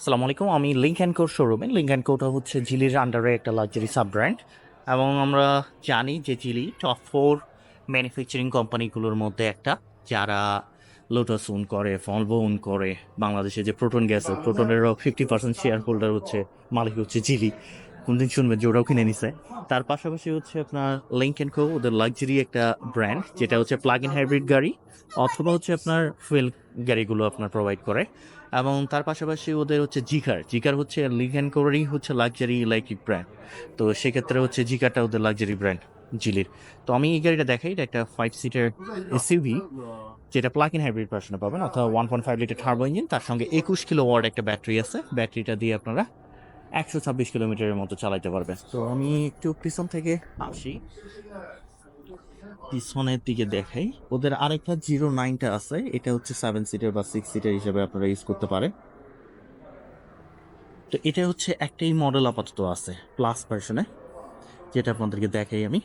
আসসালামু আলাইকুম আমি লিঙ্ক অ্যান্ড কোর শোরুমে লিঙ্ক অ্যান্ড কোটা হচ্ছে জিলির আন্ডারে একটা লাক্সারি সাব ব্র্যান্ড এবং আমরা জানি যে জিলি টপ ফোর ম্যানুফ্যাকচারিং কোম্পানিগুলোর মধ্যে একটা যারা লোটাস উন করে ফলভো উন করে বাংলাদেশে যে প্রোটন গ্যাস প্রোটনেরও ফিফটি পার্সেন্ট শেয়ার হোল্ডার হচ্ছে মালিক হচ্ছে জিলি কোনদিন শুনবেন যে ওরাও কিনে নিছে। তার পাশাপাশি হচ্ছে আপনার লিঙ্ক অ্যান্ড কো ওদের লাক্সারি একটা ব্র্যান্ড যেটা হচ্ছে প্লাগ ইন হাইব্রিড গাড়ি, অথবা হচ্ছে আপনার ফুয়েল গাড়িগুলো আপনার প্রোভাইড করে। এবং তার পাশাপাশি ওদের হচ্ছে জিকার জিকার হচ্ছে লিগ্যান কোরেরই হচ্ছে লাক্সারি ইলেকট্রিক ব্র্যান্ড তো সেক্ষেত্রে হচ্ছে জিকারটা ওদের লাক্সারি ব্র্যান্ড জিলির তো আমি এই গাড়িটা দেখাই, এটা একটা ফাইভ সিটার এসইউভি যেটা প্লাগ ইন হাইব্রিড ভার্সনে পাবেন, অথবা one point five litre turbo engine তার সঙ্গে একুশ কিলো ওয়ার্ড একটা ব্যাটারি আছে। ব্যাটারিটা দিয়ে আপনারা একশো ছাব্বিশ কিলোমিটারের মতো চালাইতে পারবেন তো আমি একটু পিছন থেকে আসি। পিছনের দিকে দেখাই। ওদের আরেকটা জিরো নাইনটা আছে। এটা হচ্ছে সেভেন সিটার বা সিক্স সিটার হিসেবে আপনারা ইউজ করতে পারেন। তো এটা হচ্ছে একটাই মডেল আপাতত আছে প্লাস ভার্সনে যেটা আপনাদেরকে দেখাই আমি।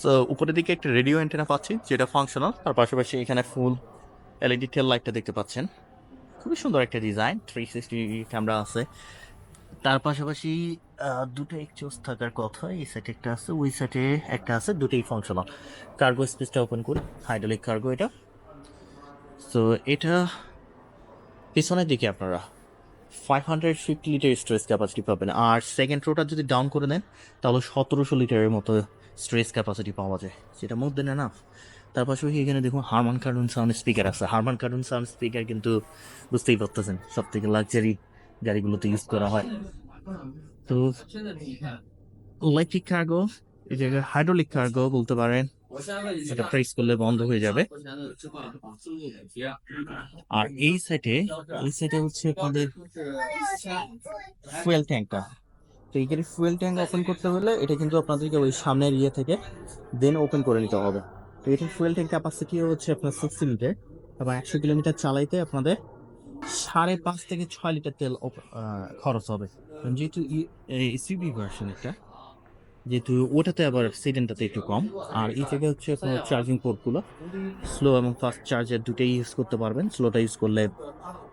সো উপরের দিকে একটা রেডিও অ্যান্টেনা পাচ্ছি, যেটা ফাংশনাল তার পাশাপাশি এখানে ফুল এলইডি টেল লাইটটা দেখতে পাচ্ছেন। খুবই সুন্দর একটা ডিজাইন থ্রি সিক্সটি ক্যামেরা আছে। তার পাশাপাশি দুটো এক্সচোস থাকার কথা, এই সাইডে একটা আছে, ওই সাইডে একটা আছে, দুটোই ফাংশনাল কার্গো স্পেসটা ওপেন করি হাইড্রোলিক কার্গো এটা। সো এটা পিছনের দিকে আপনারা five hundred fifty litre storage capacity পাবেন। আর সেকেন্ড রোটা যদি ডাউন করে দেন তাহলে সতেরোশো লিটারের মতো স্টোরেজ ক্যাপাসিটি পাওয়া যায়। যেটা মধ্যে না। তার পাশাপাশি এখানে দেখুন হারমান কার্টুন সাউন্ড স্পিকার আছে। হারমান কার্টুন সাউন্ড স্পিকার কিন্তু বুঝতেই পারতেছেন সব থেকে লাক্সারি গাড়িগুলোতে ইউজ করা হয়। তো ইলেকট্রিক কার্গো এই জায়গায় হাইড্রোলিক কার্গো বলতে পারেন এটা প্রেস করলে বন্ধ হয়ে যাবে। আর এই সাইডে এই সাইডে হচ্ছে আপনাদের ফুয়েল ট্যাঙ্কটা তো এই ফুয়েল ট্যাঙ্ক ওপেন করতে হলে এটা কিন্তু আপনাদেরকে ওই সামনের ইয়ে থেকে দেন ওপেন করে নিতে হবে। তো এটার ফুয়েল ট্যাঙ্ক ক্যাপাসিটি হচ্ছে আপনার সিক্সটি লিটার এবং একশো কিলোমিটার চালাইতে আপনাদের সাড়ে পাঁচ থেকে ছয় লিটার তেল খরচ হবে। যেহেতু এসইবি ভার্সন এটা যেহেতু ওটাতে আবার সিডেনটাতে একটু কম, আর এই থেকে হচ্ছে আপনার চার্জিং পোর্টগুলো স্লো এবং ফাস্ট চার্জার দুটোই ইউজ করতে পারবেন। স্লোটা ইউজ করলে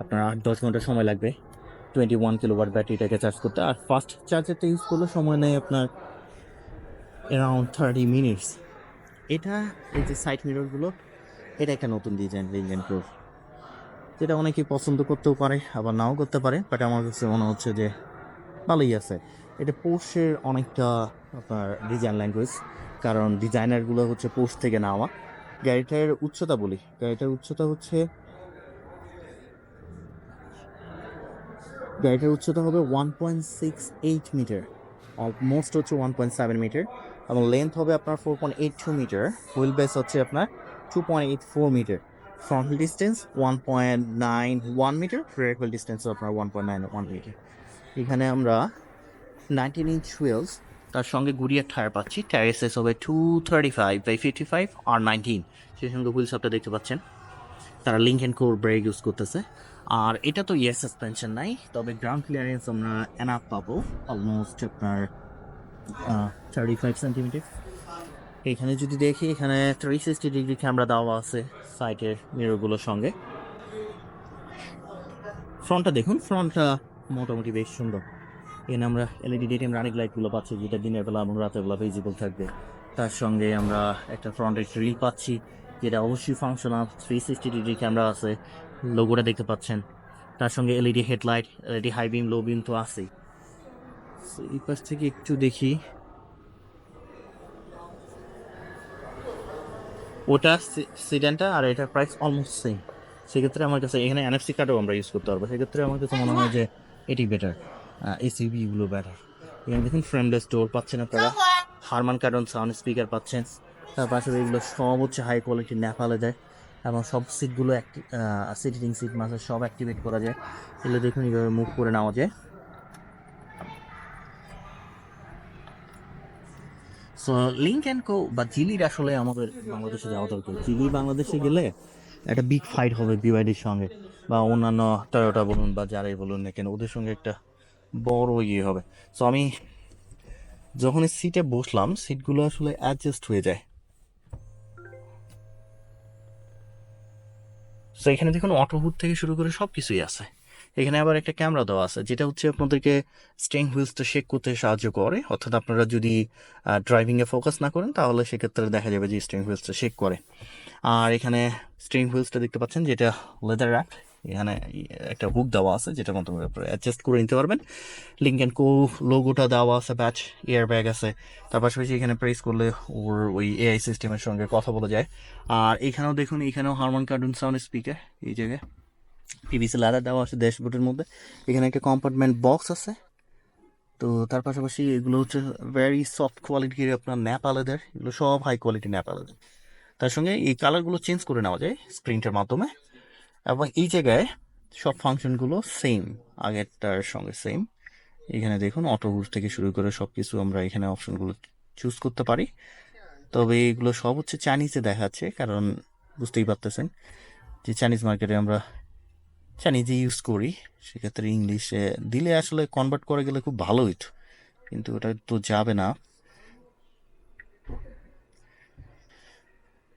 আপনার আট দশ ঘণ্টা সময় লাগবে। টোয়েন্টি ওয়ান কিলোওয়াট ব্যাটারিটাকে চার্জ করতে। আর ফাস্ট চার্জারটা ইউজ করলে সময় নেয় আপনার অ্যারাউন্ড থার্টি মিনিটস এটা, এই যে সাইড মিররগুলো এটা একটা নতুন ডিজাইন রিঙ্গেন প্রোর যেটা অনেকে পছন্দ করতেও পারে, আবার নাও করতে পারে বাট আমার কাছে মনে হচ্ছে যে ভালোই আছে। এটা পোর্শের অনেকটা আপনার ডিজাইন ল্যাঙ্গুয়েজ কারণ ডিজাইনারগুলো হচ্ছে পোর্শ থেকে নেওয়া। গাড়িটার উচ্চতা বলি, গাড়িটার উচ্চতা হচ্ছে, গাড়িটার উচ্চতা হবে one point six eight metre almost হচ্ছে ওয়ান পয়েন্ট সেভেন মিটার এবং লেন্থ হবে আপনার four point eight two metre wheel base হচ্ছে আপনার two point eight four metre front wheel distance one point nine one metre rear wheel distance আপনার one point nine one metre এখানে আমরা nineteen inch wheels তার সঙ্গে Goodyear tyre পাচ্ছি। Tyre size হবে two thirty five by fifty five R nineteen সেই সঙ্গে wheels আপটা দেখতে পাচ্ছেন। তারা link and core brake use করতেছে। আর এটা তো ইয়ে সাসপেনশন নাই, তবে গ্রাউন্ড ক্লিয়ারেন্স আমরা এনাফ পাবো। অলমোস্ট আপনার থার্টি ফাইভ সেন্টিমিটার এখানে যদি দেখি, এখানে থ্রি সিক্সটি ডিগ্রি ক্যামেরা দেওয়া আছে সাইডের মিররগুলোর সঙ্গে। ফ্রন্টটা দেখুন ফ্রন্টটা মোটামুটি বেশ সুন্দর। এখানে আমরা এলইডি ডিটিএম রানিং লাইটগুলো পাচ্ছি, যেটা দিনের বেলা এবং রাতের বেলা ভিজিবল থাকবে। তার সঙ্গে আমরা একটা ফ্রন্টের গ্রিল পাচ্ছি, যেটা অবশ্যই functional three sixty degree camera আছে। লোগোটা দেখতে পাচ্ছেন। তার সঙ্গে LED headlight LED high beam low beam তো আছেই। এই পাশ থেকে একটু দেখি। ওটা সিডেনটা আর এটার প্রাইস অলমোস্ট সেম সেক্ষেত্রে আমার কাছে এখানে এনএফসি কার্ডও আমরা ইউজ করতে পারব। সেক্ষেত্রে আমার কাছে মনে হয় যে এটি বেটার এসইবিগুলো বেটার এখানে দেখুন ফ্রেমলেস ডোর পাচ্ছেন আপনারা। হারমান কার্ডন সাউন্ড স্পিকার পাচ্ছেন। তার পাশে এগুলো সব হচ্ছে হাই কোয়ালিটি নেপালে যায়। এবং সব সিটগুলো সিটিং সিট মাসে সব অ্যাক্টিভেট করা যায়। এগুলো দেখুন এইভাবে মুভ করে নেওয়া যায়। সো লিঙ্ক অ্যান্ড কো বা জিলির আসলে আমাদের বাংলাদেশে যাওয়া দরকার। জিলি বাংলাদেশে গেলে একটা বিগ ফাইট হবে বিওয়াইডির সঙ্গে, বা অন্যান্য টয়োটা বলুন বা যারাই বলুন না কেন, ওদের সঙ্গে একটা বড় ইয়ে হবে। সো আমি যখন সিটে বসলাম সিটগুলো আসলে অ্যাডজাস্ট হয়ে যায়। সো এখানে দেখুন অটোহুড থেকে শুরু করে সব কিছুই আছে। এখানে আবার একটা ক্যামেরা দেওয়া আছে, যেটা হচ্ছে আপনাদেরকে স্টিং হুইলসটা শেক করতে সাহায্য করে। অর্থাৎ আপনারা যদি ড্রাইভিংয়ে ফোকাস না করেন, তাহলে সেক্ষেত্রে দেখা যাবে যে স্টিং হুইলসটা শেক করে। আর এখানে স্টিং হুইলসটা দেখতে পাচ্ছেন, যেটা লেদার র্যাপ এখানে একটা হুক দেওয়া আছে, যেটার মাধ্যমে আপনারা অ্যাডজাস্ট করে নিতে পারবেন। লিঙ্ক অ্যান্ড কো লোগোটা দেওয়া আছে ব্যাচ এয়ার ব্যাগ আছে। তার পাশাপাশি এখানে প্রেস করলে ওর ওই এআই সিস্টেমের সঙ্গে কথা বলা যায়। আর এখানেও দেখুন, এখানেও হারমোন কার্টুন সাউন্ড স্পিকার এই জায়গায়। পিভিসি লাদার দেওয়া আছে ড্যাশবোর্ডের মধ্যে। এখানে একটা কম্পার্টমেন্ট বক্স আছে। তো তার পাশাপাশি এগুলো হচ্ছে ভেরি সফট কোয়ালিটির আপনার ন্যাপালেদের এগুলো সব হাই কোয়ালিটি ন্যাপালেদের তার সঙ্গে এই কালারগুলো চেঞ্জ করে নেওয়া যায় স্ক্রিনটার মাধ্যমে। এবং এই জায়গায় সব ফাংশনগুলো সেম আগেরটার সঙ্গে সেম এখানে দেখুন অটো রুট থেকে শুরু করে সব কিছু আমরা এখানে অপশনগুলো চুজ করতে পারি। তবে এগুলো সব হচ্ছে চাইনিজে দেখাচ্ছে, কারণ বুঝতেই পারতেছেন যে চাইনিজ মার্কেটে আমরা চাইনিজে ইউজ করি। সেক্ষেত্রে ইংলিশে দিলে আসলে কনভার্ট করে গেলে খুব ভালো হইতো। কিন্তু ওটা তো যাবে না।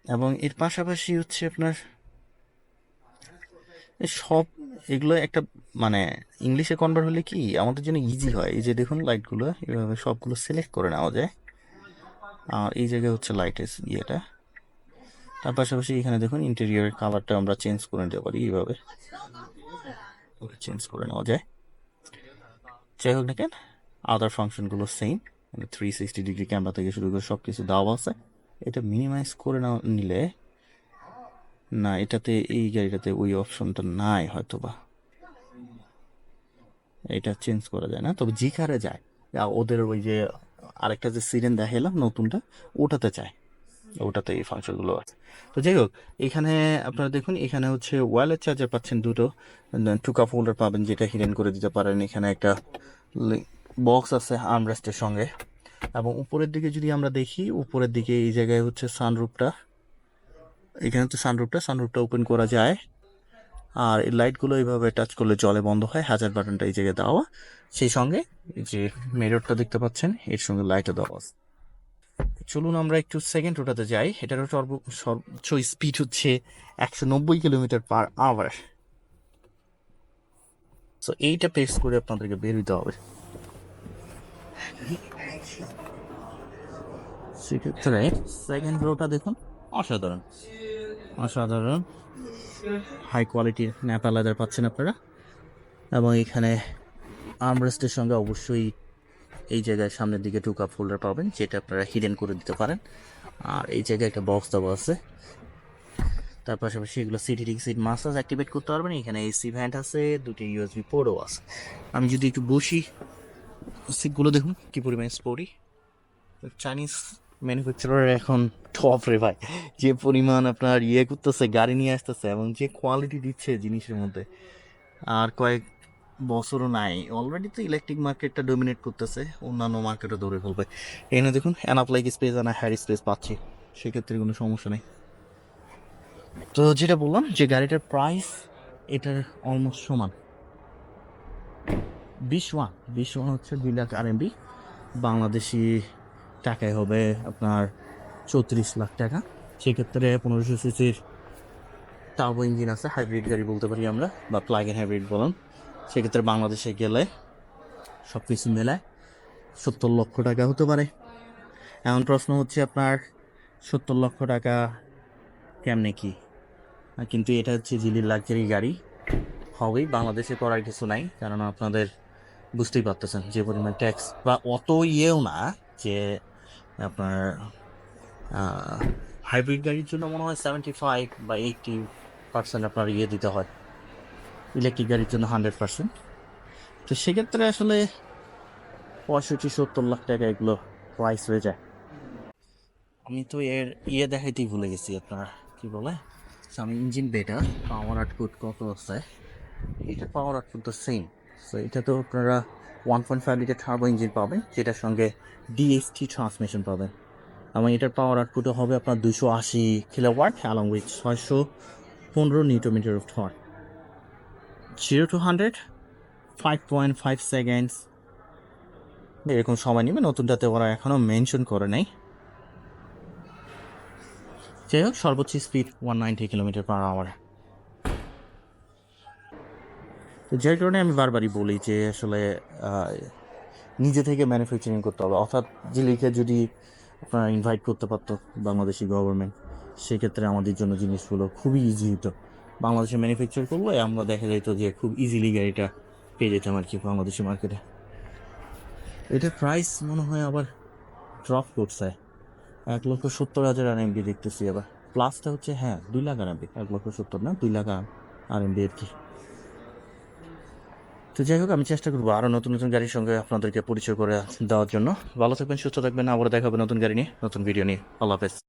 এবং এর পাশাপাশি হচ্ছে আপনার সব এগুলো একটা মানে ইংলিশে কনভার্ট হলে কি আমাদের জন্য ইজি হয়। এই যে দেখুন লাইটগুলো এভাবে সবগুলো সিলেক্ট করে নেওয়া যায়। আর এই জায়গায় হচ্ছে লাইটের ইয়েটা। তার পাশাপাশি এখানে দেখুন ইন্টেরিয়র কালারটা আমরা চেঞ্জ করে নিতে পারি এইভাবে। চেঞ্জ করে নেওয়া যায়। যাই হোক না কেন আদার ফাংশনগুলো সেম মানে থ্রি সিক্সটি ডিগ্রি ক্যামেরা থেকে শুরু করে সব কিছু দেওয়া আছে। এটা মিনিমাইজ করে না নিলে, না, এটাতে, এই গাড়িটাতে ওই অপশনটা নাই হয়তো বা এটা চেঞ্জ করা যায় না, তবে জিকারে যায় ওদের ওই যে আরেকটা যে সিরেন দেখালাম নতুনটা, ওটাতে চায়। ওটাতে এই ফাংশনগুলো আছে। তো যাই হোক, এখানে আপনারা দেখুন, এখানে হচ্ছে ওয়ালেট চার্জার পাচ্ছেন দুটো। টু কাপ হোল্ডার পাবেন, যেটা হিডেন করে দিতে পারেন। এখানে একটা বক্স আছে আর্মরেস্টের সঙ্গে। এবং উপরের দিকে যদি আমরা দেখি, উপরের দিকে এই জায়গায় হচ্ছে সানরুপটা এখানে তো সানরুপটা সানরুপটা ওপেন করা যায়। আর এই লাইটগুলো এইভাবে টাচ করলে জলে বন্ধ হয় হাজার বাটনটা এই জায়গায় দেওয়া। সেই সঙ্গে যে মেররটা দেখতে পাচ্ছেন, এর সঙ্গে লাইটও দেওয়া আছে। চলুন আমরা একটু সেকেন্ড রোটাতে যাই। এটারও সর্ব, সর্বোচ্চ স্পিড হচ্ছে একশো নব্বই কিলোমিটার পার আওয়ার সো এইটা পেস করে আপনাদেরকে বের হইতে হবে। সেক্ষেত্রে সেকেন্ড রোটা দেখুন। অসাধারণ। অসাধারণ। হাই কোয়ালিটির ন্যাপা লেদার পাচ্ছেন আপনারা। এবং এখানে আর্মরেস্টের সঙ্গে অবশ্যই এই জায়গায় সামনের দিকে টু কাপ পাবেন, যেটা আপনারা হিডেন করে দিতে পারেন। আর এই জায়গায় একটা বক্স দেওয়া আছে। তার পাশাপাশি এগুলো সিটি টিক সিট মাসাজ অ্যাক্টিভেট করতে পারবেন। এখানে এসি ভ্যান্ট আছে, দুটি ইউএসবি পোর্টও আছে। আমি যদি একটু বসি সিটগুলো দেখুন, কী পরিমাণ স্পোর্টি চাইনিজ ম্যানুফ্যাকচারার এখন টপ রে ভাই। যে পরিমাণ আপনার ইয়ে করতেছে, গাড়ি নিয়ে আসতেছে এবং যে কোয়ালিটি দিচ্ছে জিনিসের মধ্যে। আর কয়েক বছরও নাই। অলরেডি তো ইলেকট্রিক মার্কেটটা ডোমিনেট করতেছে, অন্যান্য মার্কেটও ধরে ফেলবে। এখানে দেখুন অ্যানাপ লাইক স্পেস আনা হ্যারি স্পেস পাচ্ছি, সেক্ষেত্রে কোনো সমস্যা নেই। তো যেটা বললাম, যে গাড়িটার প্রাইস এটার অলমোস্ট সমান। বিশ ওয়ান বিশ ওয়ান হচ্ছে দুই লাখ আর এমবি বাংলাদেশি টাকায় হবে আপনার চৌত্রিশ লাখ টাকা। সেক্ষেত্রে পনেরোশো সিসির টার্বো ইঞ্জিন আছে হাইব্রিড গাড়ি বলতে পারি আমরা, বা প্লাগ ইন হাইব্রিড বলুন। সেক্ষেত্রে বাংলাদেশে গেলে সব কিছু মেলায় সত্তর লক্ষ টাকা হতে পারে। এমন প্রশ্ন হচ্ছে আপনার সত্তর লক্ষ টাকা কেমনে কি? কিন্তু এটা হচ্ছে জিলির লাক্সারি গাড়ি। হবেই, বাংলাদেশে করার কিছু নাই, কারণ আপনাদের বুঝতেই পারতেছেন যে পরিমাণ ট্যাক্স বা অত ইয়েও না যে আপনার হাইব্রিড গাড়ির জন্য মনে হয় সেভেন্টি ফাইভ বা এইটটি পার্সেন্ট আপনার ইয়ে দিতে হয়। ইলেকট্রিক গাড়ির জন্য হান্ড্রেড পার্সেন্ট। তো সেক্ষেত্রে আসলে পঁয়ষট্টি সত্তর লাখ টাকা এগুলো প্রাইস হয়ে যায়। আমি তো এর ইয়ে দেখাইতেই ভুলে গেছি আপনার কি বলে? So, আমি ইঞ্জিন বেটা পাওয়ার আউটপুট কত আছে? এটা পাওয়ার আউটপুট তো সেম সো এটা তো আপনারা one point five litre turbo engine পাবেন যেটার সঙ্গে ডিএসটি ট্রান্সমিশন পাবেন। এবং এটার পাওয়ার আউটপুটও হবে আপনার দুশো আশি কিলোওয়াট অ্যালং উইথ ছয়শো পনেরো newton metre of thought zero to hundred five point five seconds এরকম সময় নেবে, নতুনটাতে ওরা এখনও মেনশন করে নাই। যাই হোক, সর্বোচ্চ speed one ninety kilometre per hour তো যার কারণে আমি বারবারই বলি যে আসলে নিজে থেকে ম্যানুফ্যাকচারিং করতে হবে। অর্থাৎ জিলিকে যদি আপনারা ইনভাইট করতে পারতো বাংলাদেশি গভর্নমেন্ট সেক্ষেত্রে আমাদের জন্য জিনিসগুলো খুবই ইজি হতো। বাংলাদেশে ম্যানুফ্যাকচার করলে আমরা দেখা যেত যে খুব ইজিলি গাড়িটা পেয়ে যেতাম আর কি বাংলাদেশি মার্কেটে এটা প্রাইস মনে হয় আবার ড্রপ করছে। এক লক্ষ সত্তর হাজার আর এমবি দেখতেছি আবার। প্লাসটা হচ্ছে হ্যাঁ দুই লাখ আর এমবি এক লক্ষ সত্তর না, দুই লাখ আর এমবি আর কি। তো যাই হোক, আমি চেষ্টা করব আরও নতুন নতুন গাড়ির সঙ্গে আপনাদেরকে পরিচয় করে দেওয়ার জন্য। ভালো থাকবেন, সুস্থ থাকবেন। আবার দেখাবে নতুন গাড়ি নিয়ে, নতুন ভিডিও নিয়ে। আল্লাহ হাফেজ।